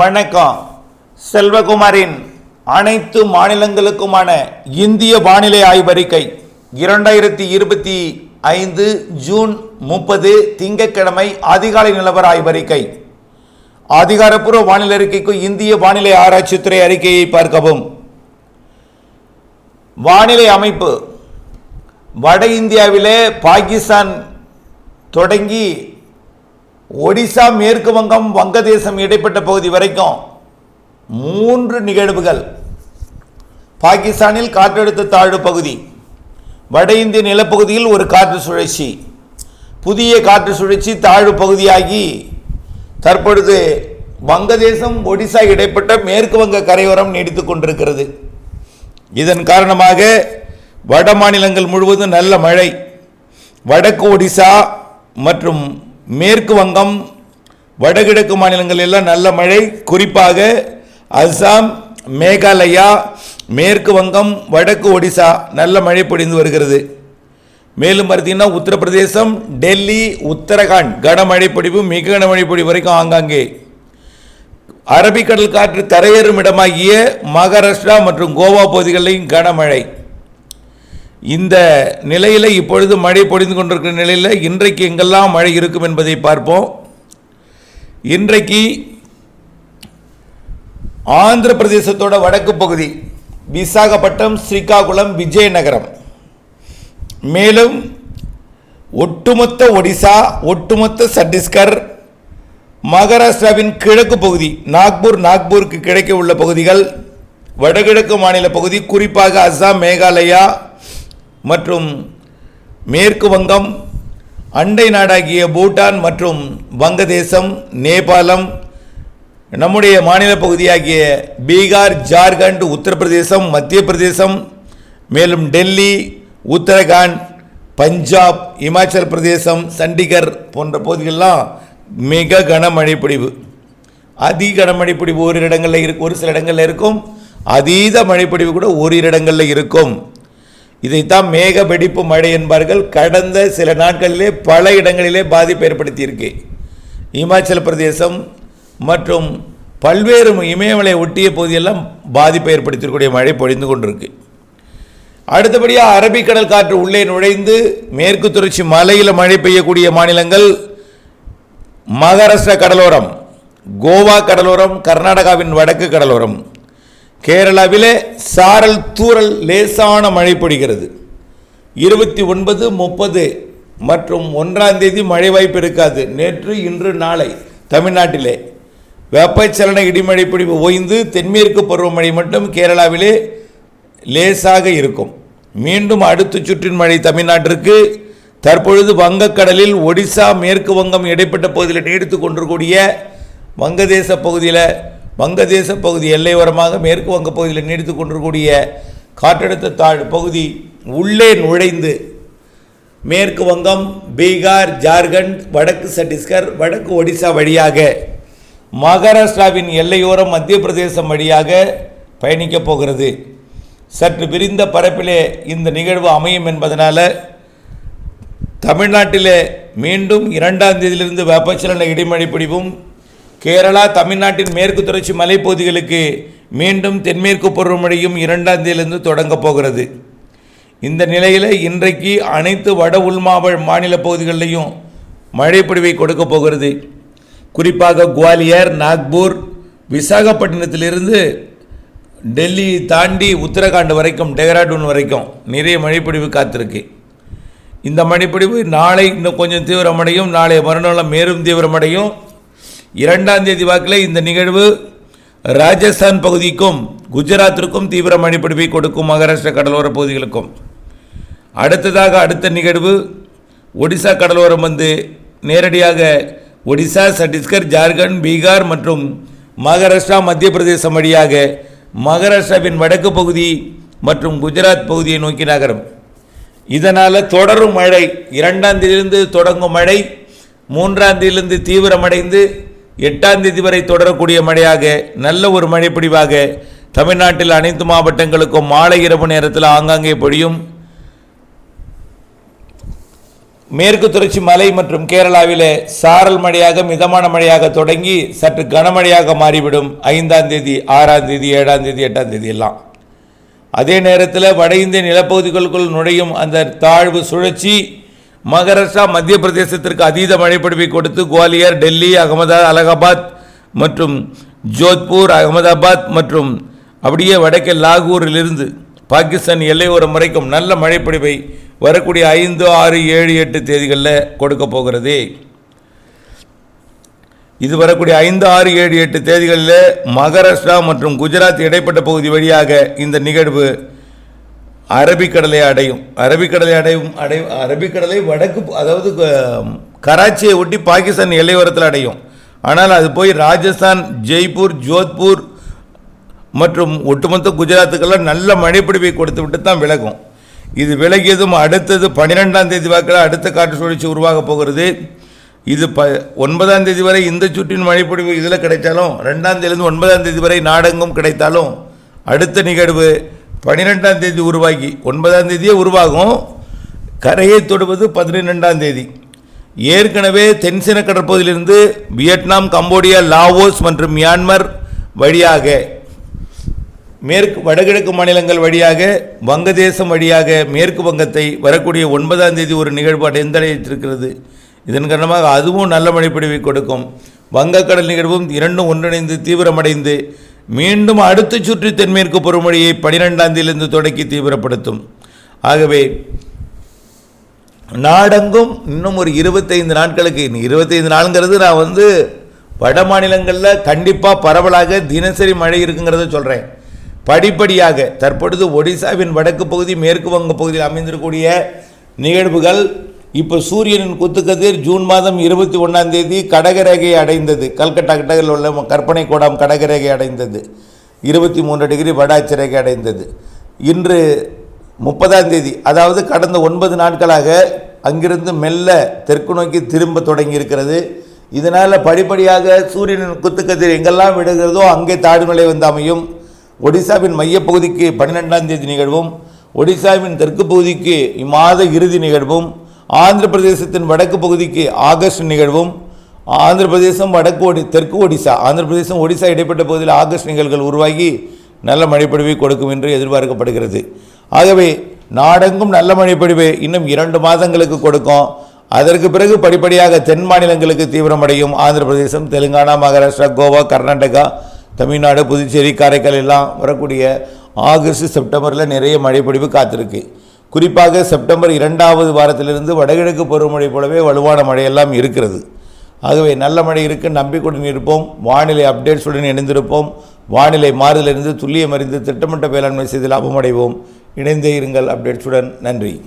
வணக்கம். செல்வகுமாரின் அனைத்து மாநிலங்களுக்குமான இந்திய வானிலை ஆய்வறிக்கை இரண்டாயிரத்தி இருபத்தி ஐந்து ஜூன் முப்பது திங்கட்கிழமை அதிகாலை நிலவர ஆய்வறிக்கை. அதிகாரப்பூர்வ வானிலை அறிக்கைக்கு இந்திய வானிலை ஆராய்ச்சித்துறை அறிக்கையை பார்க்கவும். வானிலை அமைப்பு. வட இந்தியாவிலே பாகிஸ்தான் தொடங்கி ஒடிசா மேற்கு வங்கம் வங்கதேசம் இடைப்பட்ட பகுதி வரைக்கும் மூன்று நிகழ்வுகள். பாகிஸ்தானில் காற்றழுத்த தாழ்வு பகுதி வட இந்திய நிலப்பகுதியில் ஒரு காற்று சுழற்சி. புதிய காற்று சுழற்சி தாழ்வு பகுதியாகி தற்பொழுது வங்கதேசம் ஒடிசா இடைப்பட்ட மேற்கு வங்க கரையோரம் நீடித்துக் கொண்டிருக்கிறது. இதன் காரணமாக வட மாநிலங்கள் முழுவதும் நல்ல மழை வடக்கு ஒடிசா மற்றும் மேற்கு வங்கம் வடகிழக்கு மாநிலங்கள் எல்லாம் நல்ல மழை. குறிப்பாக அஸ்ஸாம் மேகாலயா மேற்கு வங்கம் வடக்கு ஒடிசா நல்ல மழை பொழிந்து வருகிறது. மேலும் பார்த்தீங்கன்னா உத்தரப்பிரதேசம் டெல்லி உத்தரகாண்ட் கனமழை பொழிவு மிக கனமழை பொழிவு வரைக்கும் ஆங்காங்கே. அரபிக்கடல் காற்று தரையேறும் இடமாகிய மகாராஷ்டிரா மற்றும் கோவா பகுதிகளிலும் கனமழை இந்த நிலையில் இப்பொழுது மழை பொழிந்து கொண்டிருக்கிற நிலையில் இன்றைக்கு எங்கெல்லாம் மழை இருக்கும் என்பதை பார்ப்போம். இன்றைக்கு ஆந்திர பிரதேசத்தோட வடக்கு பகுதி விசாகப்பட்டினம் ஸ்ரீகாகுளம் விஜயநகரம். மேலும் ஒட்டுமொத்த ஒடிசா ஒட்டுமொத்த சத்தீஸ்கர் மகாராஷ்டிராவின் கிழக்கு பகுதி நாக்பூர் நாக்பூருக்கு கிழக்கே உள்ள பகுதிகள் வடகிழக்கு மாநில பகுதி குறிப்பாக அஸ்ஸாம் மேகாலயா மற்றும் மேற்கு வங்கம் அண்டை நாடாகிய பூட்டான் மற்றும் வங்கதேசம் நேபாளம் நம்முடைய மாநில பகுதியாகிய பீகார் ஜார்க்கண்ட் உத்தரப்பிரதேசம் மத்திய பிரதேசம் மேலும் டெல்லி உத்தரகாண்ட் பஞ்சாப் இமாச்சல் பிரதேசம் சண்டிகர் போன்ற பகுதிகளெலாம் மிக கனமழை பொழிவு அதி கனமழை பொழிவு ஒரு இடங்களில் இருக்கு ஒரு சில இடங்களில் இருக்கும். அதீத மழைப்பொழிவு கூட ஓரிரு இடங்களில் இருக்கும். இதைத்தான் மேக வெடிப்பு மழை என்பார்கள். கடந்த சில நாட்களிலே பல இடங்களிலே பாதிப்பு ஏற்படுத்தியிருக்கு. இமாச்சல பிரதேசம் மற்றும் பல்வேறு இமயமலை ஒட்டிய பகுதியெல்லாம் பாதிப்பை ஏற்படுத்தக்கூடிய மழை பொழிந்து கொண்டிருக்கு. அடுத்தபடியாக அரபிக்கடல் காற்று உள்ளே நுழைந்து மேற்கு தொடர்ச்சி மலையில் மழை பெய்யக்கூடிய மாநிலங்கள் மகாராஷ்டிரா கடலோரம் கோவா கடலோரம் கர்நாடகாவின் வடக்கு கடலோரம். கேரளாவிலே சாரல் தூரல் லேசான மழை பொழிகிறது இருபத்தி ஒன்பது முப்பது மற்றும் ஒன்றாம் தேதி மழை வாய்ப்பு இருக்காது. நேற்று இன்று நாளை தமிழ்நாட்டிலே வெப்பச்சலன இடிமழை பொழிவு ஓய்ந்து தென்மேற்கு பருவமழை மட்டும் கேரளாவிலே லேசாக இருக்கும். மீண்டும் அடுத்த சுற்றின் மழை தமிழ்நாட்டிற்கு. தற்பொழுது வங்கக்கடலில் ஒடிசா மேற்கு வங்கம் இடைப்பட்ட பகுதியில் நீடித்து கொண்டிருக்கூடிய வங்கதேச பகுதியில் வங்கதேச பகுதி எல்லையோரமாக மேற்கு வங்க பகுதியில் நீடித்து கொண்டிருக்கூடிய காற்றழுத்த தாழ் பகுதி உள்ளே நுழைந்து மேற்கு வங்கம் பீகார் ஜார்க்கண்ட் வடக்கு சத்தீஸ்கர் வடக்கு ஒடிசா வழியாக மகாராஷ்டிராவின் எல்லையோரம் மத்திய பிரதேசம் வழியாக பயணிக்கப் போகிறது. சற்று விரிந்த பரப்பிலே இந்த நிகழ்வு அமையும் என்பதனால் தமிழ்நாட்டிலே மீண்டும் இரண்டாம் தேதியிலிருந்து வெப்பச்சலன இடிமழை பிடிவும் கேரளா தமிழ்நாட்டின் மேற்கு தொடர்ச்சி மலைப்பகுதிகளுக்கு மீண்டும் தென்மேற்கு பருவமழையும் இரண்டாம் தேதியிலிருந்து தொடங்கப் போகிறது. இந்த நிலையில் இன்றைக்கு அனைத்து வட உள்மாவ மாநில பகுதிகளிலையும் மழை கொடுக்க கொடுக்கப் போகிறது. குறிப்பாக குவாலியர் நாக்பூர் விசாகப்பட்டினத்திலிருந்து டெல்லி தாண்டி உத்தரகாண்ட் வரைக்கும் டெஹ்ராடூன் வரைக்கும் நிறைய மழைப்பொழிவு காத்திருக்கு. இந்த மழைப்பொழிவு நாளை இன்னும் கொஞ்சம் தீவிரமடையும் நாளை மறுநாள் மேலும் தீவிரமடையும். இரண்டாம் தேதி வாக்கில் இந்த நிகழ்வு ராஜஸ்தான் பகுதிக்கும் குஜராத்திற்கும் தீவிர மழைப்பொழிவை கொடுக்கும் மகாராஷ்டிரா கடலோர பகுதிகளுக்கும். அடுத்ததாக அடுத்த நிகழ்வு ஒடிசா கடலோரம் வந்து நேரடியாக ஒடிசா சத்தீஸ்கர் ஜார்க்கண்ட் பீகார் மற்றும் மகாராஷ்டிரா மத்திய பிரதேசம் வழியாக மகாராஷ்டிராவின் வடக்கு பகுதி மற்றும் குஜராத் பகுதியை நோக்கி நகரும். இதனால் தொடரும் மழை. இரண்டாம் தேதியிலிருந்து தொடங்கும் மழை. மூன்றாம் தேதியிலிருந்து தீவிரமடைந்து எட்டாம் தேதி வரை தொடரக்கூடிய மழையாக நல்ல ஒரு மழைப்பிடிவாக தமிழ்நாட்டில் அனைத்து மாவட்டங்களுக்கும் மாலை இரவு நேரத்தில் ஆங்காங்கே பொழியும். மேற்கு தொடர்ச்சி மலை மற்றும் கேரளாவிலே சாரல் மழையாக மிதமான மழையாக தொடங்கி சற்று கனமழையாக மாறிவிடும். ஐந்தாம் தேதி ஆறாம் தேதி ஏழாம் தேதி எட்டாம் தேதி எல்லாம். அதே நேரத்தில் வட இந்திய நிலப்பகுதிகளுக்குள் நுழையும் அந்த தாழ்வு சுழற்சி மகாராஷ்டிரா மத்திய பிரதேசத்திற்கு அதீத மழைப்பொழிவை கொடுத்து குவாலியர் டெல்லி அகமதா அலகாபாத் மற்றும் ஜோத்பூர் அகமதாபாத் மற்றும் அப்படியே வடக்கே லாகூரிலிருந்து பாகிஸ்தான் எல்லையோரம் வரைக்கும் நல்ல மழைப்பொழிவை வரக்கூடிய ஐந்து ஆறு ஏழு எட்டு தேதிகளில் கொடுக்க போகிறது. இது வரக்கூடிய ஐந்து ஆறு ஏழு எட்டு தேதிகளில் மகாராஷ்டிரா மற்றும் குஜராத் இடைப்பட்ட பகுதி வழியாக இந்த நிகழ்வு அரபிக்கடலை அடையும். அரபிக்கடலை அடையும் அடை அரபிக்கடலை வடக்கு அதாவது கராச்சியை ஒட்டி பாகிஸ்தான் எல்லையோரத்தில் அடையும். ஆனால் அது போய் ராஜஸ்தான் ஜெய்ப்பூர் ஜோத்பூர் மற்றும் ஒட்டுமொத்த குஜராத்துக்கெல்லாம் நல்ல மழைப்பிடிப்பை கொடுத்து விட்டு தான் விலகும். இது விலகியதும் அடுத்தது பன்னிரெண்டாம் தேதி வாக்கில் அடுத்த காற்று சுழற்சி உருவாக போகிறது. இது ப ஒன்பதாம் தேதி வரை இந்த சுற்றின் மழைப்பொழிவு இதில் கிடைத்தாலும் ரெண்டாம் தேதியிலிருந்து ஒன்பதாம் தேதி வரை நாடெங்கும் கிடைத்தாலும் அடுத்த நிகழ்வு பன்னிரெண்டாம் தேதி உருவாகி ஒன்பதாம் தேதியே உருவாகும். கரையை தொடுவது பதினெண்டாம் தேதி. ஏற்கனவே தென்சீன கடற்பகுதியிலிருந்து வியட்நாம் கம்போடியா லாவோஸ் மற்றும் மியான்மர் வழியாக மேற்கு வடகிழக்கு மாநிலங்கள் வழியாக வங்கதேசம் வழியாக மேற்கு வங்கத்தை வரக்கூடிய ஒன்பதாம் தேதி ஒரு நிகழ்வு அடைந்தடைத்திருக்கிறது இதன் காரணமாக அதுவும் நல்ல மழைப்பிடிவை கொடுக்கும். வங்கக்கடல் நிகழ்வும் இரண்டும் ஒன்றிணைந்து தீவிரமடைந்து மீண்டும் அடுத்த சுற்று தென்மேற்கு பொறுமொழியை பனிரெண்டாம் தேதியிலிருந்து தொடக்கி தீவிரப்படுத்தும். ஆகவே நாடெங்கும் இன்னும் ஒரு இருபத்தைந்து நாட்களுக்கு இருபத்தைந்து நாளுங்கிறது நான் வந்து வட மாநிலங்களில் கண்டிப்பாக பரவலாக தினசரி மழை இருக்குங்கிறத சொல்கிறேன் படிப்படியாக தற்பொழுது ஒடிசாவின் வடக்கு பகுதி மேற்கு வங்க பகுதியில் அமைந்திருக்கக்கூடிய நிகழ்வுகள் இப்போ சூரியனின் குத்துக்கதிர் ஜூன் மாதம் இருபத்தி ஒன்றாம் தேதி கடகரேகை அடைந்தது. கல்கட்டா கிட்டத்தில் உள்ள கற்பனை கோடாம் கடகரேகை அடைந்தது. இருபத்தி மூன்று டிகிரி வட அட்சரேகை அடைந்தது. இன்று முப்பதாம் தேதி அதாவது கடந்த ஒன்பது நாட்களாக அங்கிருந்து மெல்ல தெற்கு நோக்கி திரும்ப தொடங்கி இருக்கிறது இதனால் படிப்படியாக சூரியனின் குத்துக்கதிர் எங்கெல்லாம் விடுகிறதோ அங்கே தாழ்நிலை வந்து அமையும். ஒடிசாவின் மையப்பகுதிக்கு பன்னிரெண்டாம் தேதி நிகழ்வும் ஒடிசாவின் தெற்கு பகுதிக்கு இம்மாத இறுதி நிகழ்வும் ஆந்திர பிரதேசத்தின் வடக்கு பகுதிக்கு ஆகஸ்ட் நிகழ்வும் ஆந்திர பிரதேசம் வடக்கு ஒடி தெற்கு ஒடிசா ஆந்திர பிரதேசம் ஒடிசா இடைப்பட்ட பகுதியில் ஆகஸ்ட் நிகழ்வுகள் உருவாகி நல்ல மழைப்பொழிவை கொடுக்கும் என்று எதிர்பார்க்கப்படுகிறது. ஆகவே நாடெங்கும் நல்ல மழைப்பொழிவு இன்னும் இரண்டு மாதங்களுக்கு கொடுக்கும். அதற்கு பிறகு படிப்படியாக தென் மாநிலங்களுக்கு தீவிரமடையும் ஆந்திர பிரதேசம் தெலுங்கானா மகாராஷ்டிரா கோவா கர்நாடகா தமிழ்நாடு புதுச்சேரி காரைக்கால் எல்லாம் வரக்கூடிய ஆகஸ்ட் செப்டம்பரில் நிறைய மழைப்பொழிவு காத்திருக்கு. குறிப்பாக செப்டம்பர் இரண்டாவது வாரத்திலிருந்து வடகிழக்கு பருவமழை போலவே வலுவான மழையெல்லாம் இருக்கிறது. ஆகவே நல்ல மழை இருக்கு நம்பிக்கையுடன் இருப்போம். வானிலை அப்டேட்ஸுடன் இணைந்திருப்போம். வானிலை மாறுதலிருந்து துல்லியம் அறிந்து திட்டமிட்ட வேளாண்மை செய்து லாபமடைவோம். இணைந்தே இருங்கள் அப்டேட்ஸுடன். நன்றி.